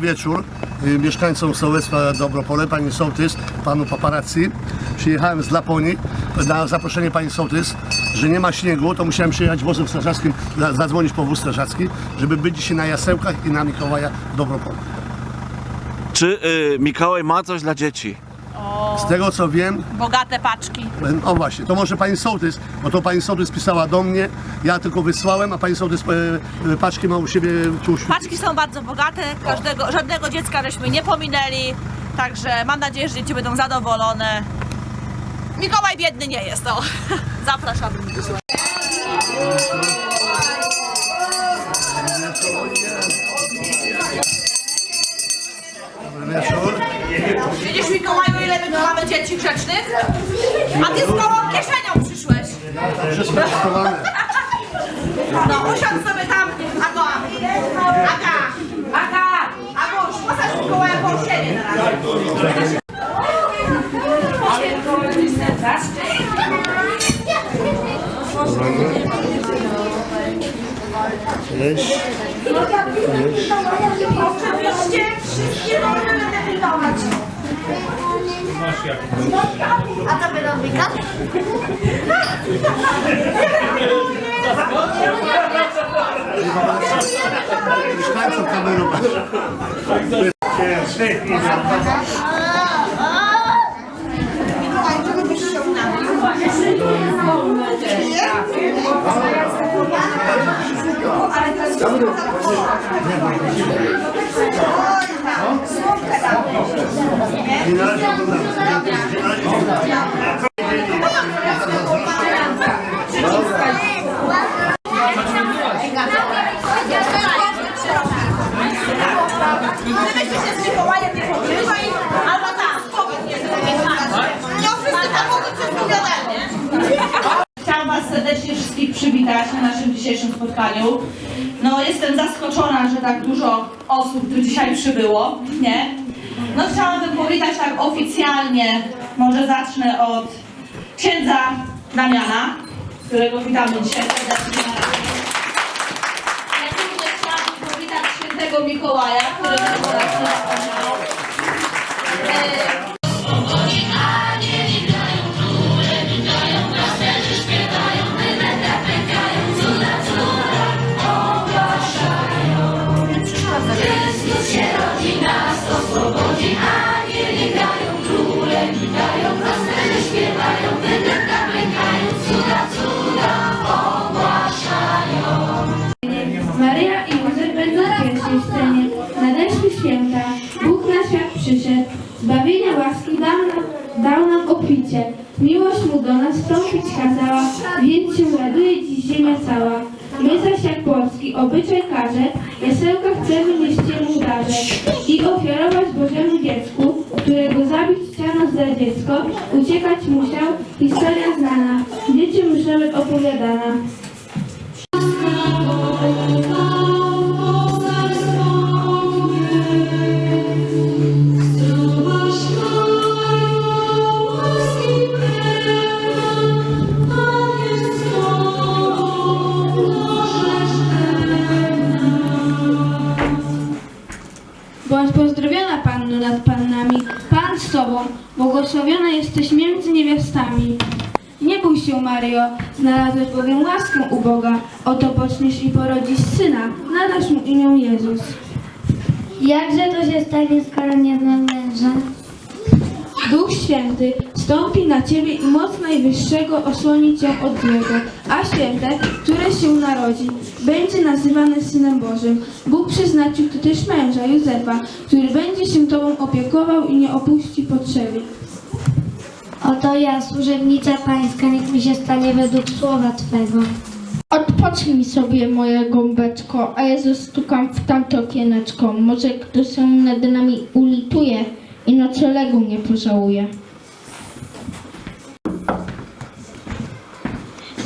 Wieczór y, mieszkańcom sołectwa Dobropole, pani sołtys, panu paparazzi. Przyjechałem z Laponii na zaproszenie pani sołtys, że nie ma śniegu, to musiałem przyjechać wozem strażackim, za- zadzwonić po wóz strażacki, żeby być dzisiaj na Jasełkach i na Mikołaja Dobropole. Czy y, Mikołaj ma coś dla dzieci? Z tego co wiem, Bogate paczki. o właśnie, to może pani sołtys, bo to pani sołtys pisała do mnie, ja tylko wysłałem, a pani sołtys e, e, paczki ma u siebie tu. Paczki są bardzo bogate, każdego, żadnego dziecka żeśmy nie pominęli, także mam nadzieję, że dzieci będą zadowolone. Mikołaj biedny nie jest, o. Zapraszam. A ty z gołą kieszenią przyszłeś. No usiądź sobie tam, Aga. Aga, Aga, Aguś, posadź Mikołaja po siebie na razie. Cześć. A to będą wykaz? Mieszkańcom kamerować. I na razie oglądamy. Gdybyście się z Mikołajem nie pokryli, albo tam, spokojnie, nie wszyscy tam mogą coś pogadać, nie? Chciałam Was serdecznie wszystkich przywitać na naszym dzisiejszym spotkaniu. No, jestem zaskoczona, że tak dużo osób tu dzisiaj przybyło, nie? No, chciałabym powitać tak oficjalnie, może zacznę od księdza Damiana, którego witamy dzisiaj serdecznie. Jak również chciałabym powitać świętego Mikołaja, którego wspomniał. Ziemia cała. My zaś jak Polski obyczaj każe, jasełka chcemy nieść mu darze i ofiarować Bożemu dziecku, którego zabić chciano za dziecko, uciekać musiał, historia znana, dzieciom nawet opowiadana. Bądź pozdrowiona Panno nad Pannami, Pan z Tobą, błogosławiona jesteś między niewiastami. Nie bój się, Maryjo, znalazłeś bowiem łaskę u Boga. Oto poczniesz i porodzisz syna, nadasz mu imię Jezus. Jakże to się stanie, skoro nie znam męża? Duch Święty stąpi na Ciebie i moc Najwyższego osłoni Cię od złego, a święte, które się narodzi, będzie nazywane Synem Bożym. Bóg przeznaczył tu też męża Józefa, który będzie się Tobą opiekował i nie opuści potrzeby. Oto ja, służebnica pańska, niech mi się stanie według słowa Twego. Odpocznij sobie, moja gąbeczko, a ja zastukam w tamto okieneczko. Może kto się nad nami ulituje i noclegu nie pożałuje.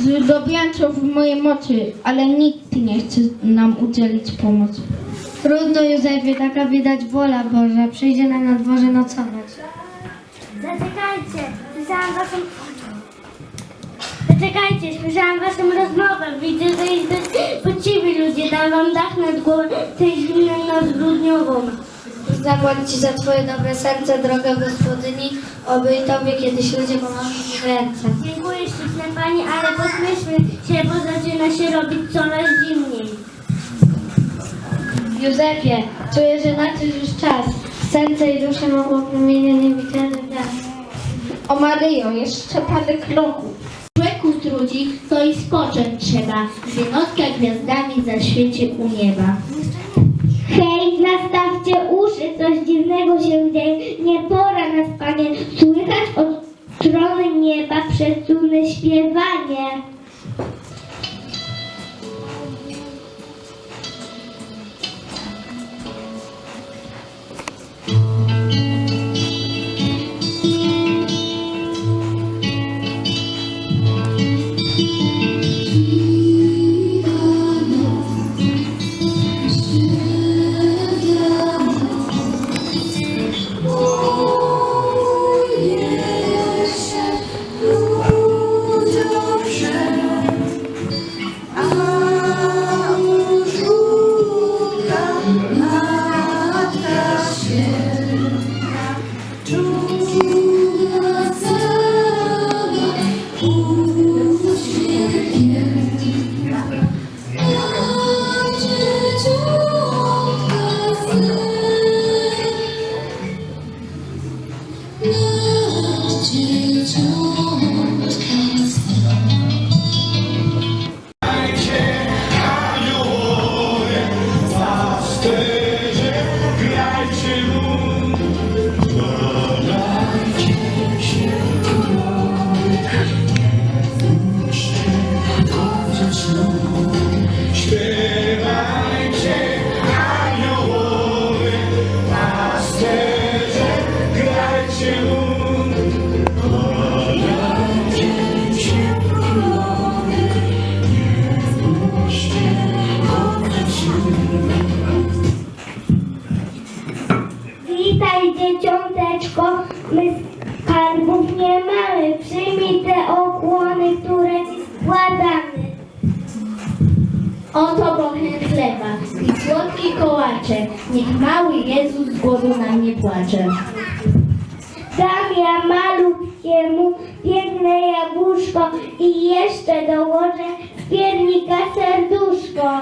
Zrobiłam co w mojej mocy, ale nikt nie chce nam udzielić pomocy. Trudno, Józefie, taka widać wola Boża. Przyjdzie nam na dworze nocować. Zaczekajcie, słyszałam waszą... Zaczekajcie, słyszałam waszą rozmowę. Widzę, że jesteście podziwi ludzie. Dam wam dach nad głową, tej zimną noc grudniową. Zapłać Ci za Twoje dobre serce, droga gospodyni, oby i Tobie kiedyś ludzie pomogli w ręce. Dziękuję śliczna pani, ale pośpieszmy się, bo zaczyna się robić coraz zimniej. Józefie, czuję, że nadszedł już czas. Serce i duszę mogą wymieniać niewidzialny blask. O Maryjo, jeszcze parę kroków. Człowieku trudzi, to i spocząć trzeba. Zjednotka gwiazdami zaświeci u nieba. Hej, nastawcie uszy, coś dziwnego się dzieje. Nie pora na spanie. Strony nieba przesunne śpiewanie. Dzieciąteczko, my skarbów nie mamy. Przyjmij te okłony, które ci składamy. Oto bochen chleba i słodki kołacze. Niech mały Jezus z głodu nam nie płacze. Dam ja malutkiemu piękne jabłuszko i jeszcze dołożę z piernika serduszko.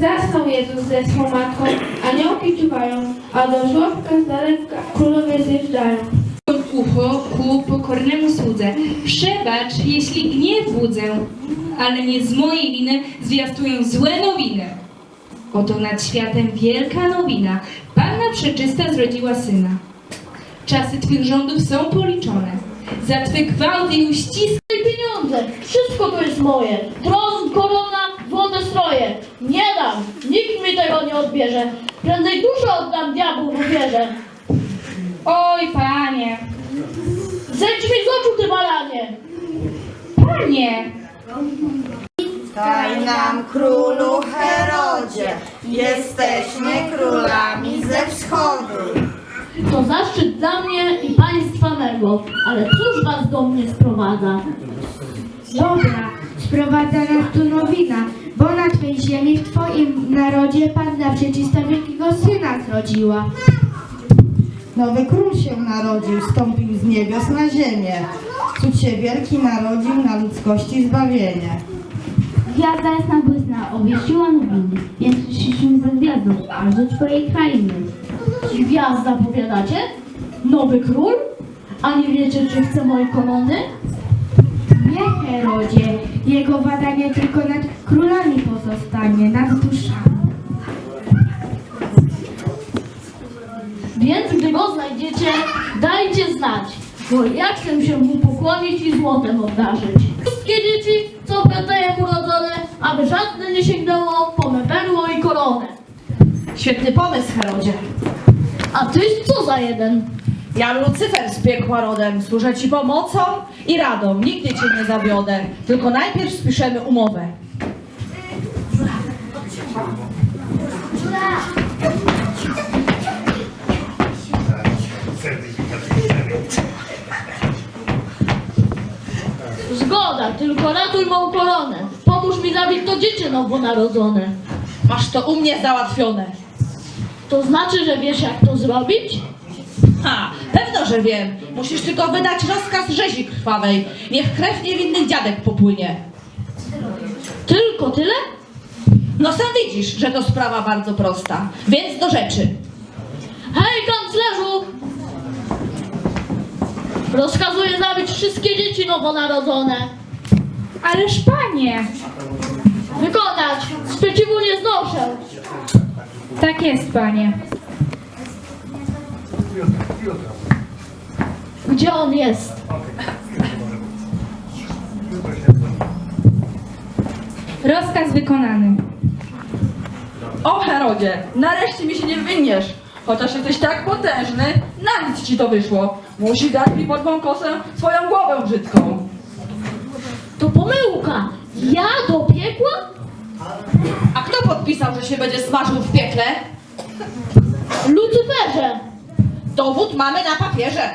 Zasnął Jezus ze swą matką, aniołki czuwają, a do żłobka z daleka królowie zjeżdżają. ucho ku pokornemu słudze. Przebacz, jeśli gniew budzę, ale nie z mojej winy zwiastuję złe nowiny. Oto nad światem wielka nowina. Panna Przeczysta zrodziła syna. Czasy Twych rządów są policzone. Za Twe gwałty i uściski pieniądze, wszystko to jest moje. Tron, korona, stroje. Nie dam, nikt mi tego nie odbierze. Prędzej duszę oddam diabłu w ofierze. Oj, panie, Zejdź mi z oczu, ty baranie! panie, Daj nam królu Herodzie, jesteśmy królami ze wschodu. To zaszczyt dla mnie i państwa mego, ale cóż was do mnie sprowadza? Dobra, sprowadza nas tu nowina, bo na Twej ziemi, w Twoim narodzie Panna Przeczysta wielkiego Syna zrodziła. Nowy król się narodził, stąpił z niebios na ziemię. Cud się wielki narodził, na ludzkości zbawienie. Gwiazda jasna błysna obwieściła nowiny, więc szliśmy za gwiazdą, aż do Twojej krainy. Gwiazda, powiadacie? Nowy król? A nie wiecie, czy chce mojej korony? Nie, Herodzie, jego wada nie tylko nad królami pozostanie, nad duszami. Więc gdy go znajdziecie, dajcie znać, bo ja chcę się mu pokłonić i złotem obdarzyć. Wszystkie dzieci, co Betlejem urodzone, aby żadne nie sięgnęło po me perło i koronę. Świetny pomysł, Herodzie. A tyś co za jeden? Jam Lucyfer z piekła rodem. Służę ci pomocą i radą. Nigdy cię nie zawiodę. Tylko najpierw spiszemy umowę. Zgoda, tylko ratuj mą koronę. Pomóż mi zabić to dziecię nowonarodzone. Masz to u mnie załatwione. To znaczy, że wiesz jak to zrobić? Ha, pewno, że wiem. Musisz tylko wydać rozkaz rzezi krwawej. Niech krew niewinnych dziadek popłynie. Tylko tyle? No sam widzisz, że to sprawa bardzo prosta. Więc do rzeczy. Hej, kanclerzu! Rozkazuję zabić wszystkie dzieci nowonarodzone. Ależ panie! Wykonać! Sprzeciwu nie znoszę! Tak jest, panie. Gdzie on jest? Rozkaz wykonany. O Herodzie, nareszcie mi się nie wyniesz. Chociaż jesteś tak potężny, na nic ci to wyszło. Musi dać mi pod mą kosę swoją głowę brzydką. To pomyłka! Ja do piekła? A kto podpisał, że się będzie smażył w piekle? Lucyferze! Dowód mamy na papierze.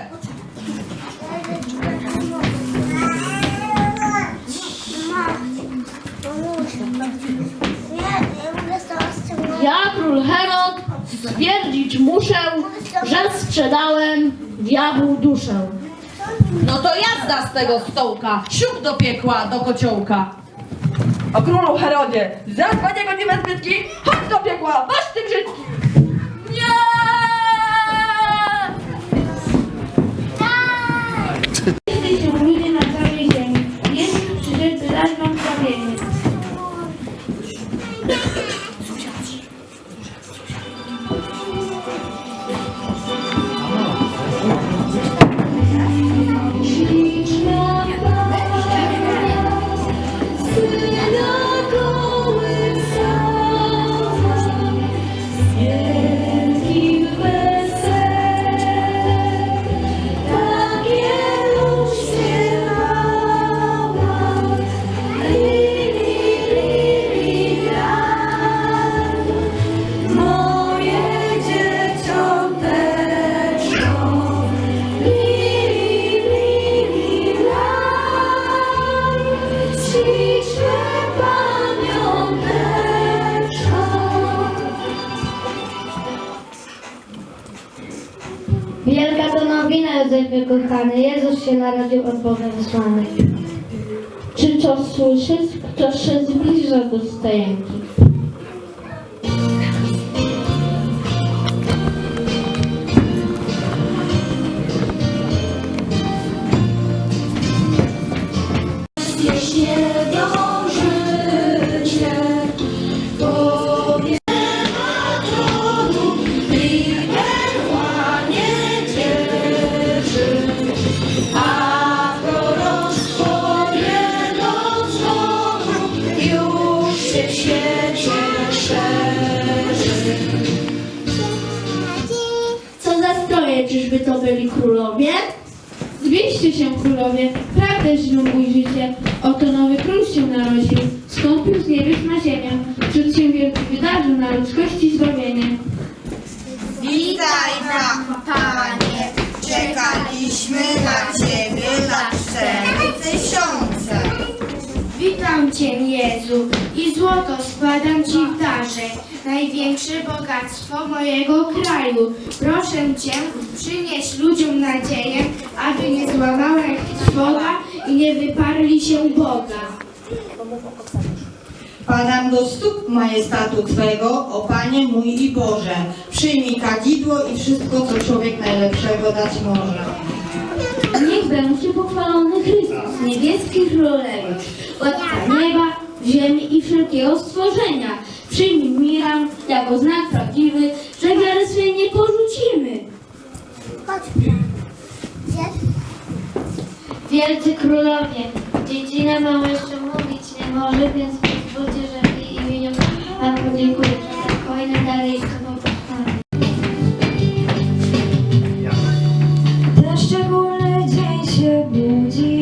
Ja, król Herod, stwierdzić muszę, że sprzedałem diabłu duszę. No to jazda z tego stołka. Siup do piekła, do kociołka. O królu Herodzie, za paniego niebezpieczki, chodź do piekła, masz ty brzydki! Jezus się narodził od Boga wysłany. Czy to słyszysz? Kto się zbliża do stajenki? Co królowie? Zwieście się królowie, prawdę źle ujrzycie. Oto nowy król się narodził, stąpił z niebios na ziemię. Cud się wielki wydarzył na ludzkości zbawienie. Witaj, Panie, czekaliśmy na Ciebie lat cztery tysiące. Witam Cię, Jezu, i złoto składam Ci w darze, największe bogactwo mojego kraju. Proszę Cię, przynieś ludziom nadzieję, aby nie złamała jak trwoga i nie wyparli się Boga. Padam do stóp majestatu Twego, o Panie mój i Boże. Przyjmij kadzidło i wszystko, co człowiek najlepszego dać może. Niech będzie pochwalony Chrystus, niebieski królewie, Władca nieba, ziemi i wszelkiego stworzenia. Przyjmij mirę jako znak prawdziwy, że wiary swej nie porzucimy. Wielcy królowie, dziedzina mała jeszcze mówić nie może, więc pozwólcie, że w jej imieniu Wam podziękuję za i słowo pochwały. Ten szczególny dzień się budzi